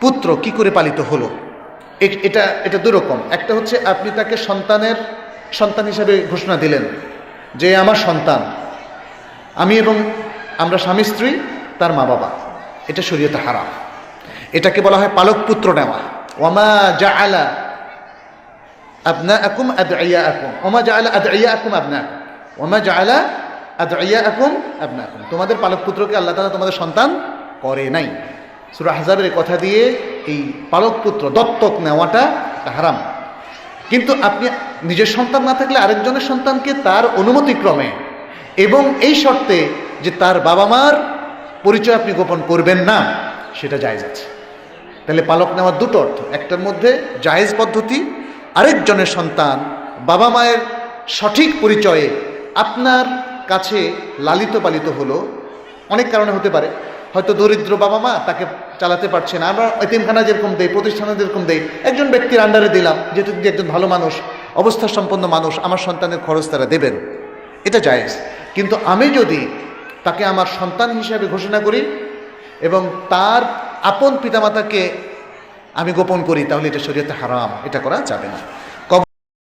পুত্র কি করে পালিত হলো? এটা এটা দুরকম একটা হচ্ছে আপনি তাকে সন্তানের সন্তান হিসাবে ঘোষণা দিলেন যে আমার সন্তান, আমি এবং আমরা স্বামী স্ত্রী, তার মা বাবা। এটা শরীয়তে হারাম। এটাকে বলা হয় পালক পুত্র নেওয়া। ওমা জা আলা আপনা আকুম আদআইয়া আকুম ওমা জা আলা আদআইয়া আকুম আপনা ওমা জা আলা আদআইয়া আকুম আপনা আকুম তোমাদের পালক পুত্রকে আল্লাহ তাআলা তোমাদের সন্তান করে নাই। সূরা আহজাবের কথা দিয়ে এই পালক পুত্র দত্তক নেওয়াটা হারাম। কিন্তু আপনি নিজের সন্তান না থাকলে আরেকজনের সন্তানকে তার অনুমতিক্রমে এবং এই শর্তে যে তার বাবা মার পরিচয় আপনি গোপন করবেন না, সেটা জায়েজ আছে। তাহলে পালক নেওয়ার দুটো অর্থ। একটার মধ্যে জায়েজ পদ্ধতি, আরেকজনের সন্তান বাবা মায়ের সঠিক পরিচয়ে আপনার কাছে লালিত পালিত হলো, অনেক কারণে হতে পারে। হয়তো দরিদ্র বাবা মা তাকে চালাতে পারছে না। আমরা এতিমখানা যেরকম দেই, প্রতিষ্ঠানে যেরকম দেই, একজন ব্যক্তির আন্ডারে দিলাম, যেহেতু তিনি একজন ভালো মানুষ, অবস্থা সম্পন্ন মানুষ, আমার সন্তানের খরচ তারা দেবেন। এটা জায়েজ। কিন্তু আমি যদি তাকে আমার সন্তান হিসাবে ঘোষণা করি এবং তার আপন পিতামাতাকে আমি গোপন করি, তাহলে এটা শরীয়তে হারাম। এটা করা যাবে না।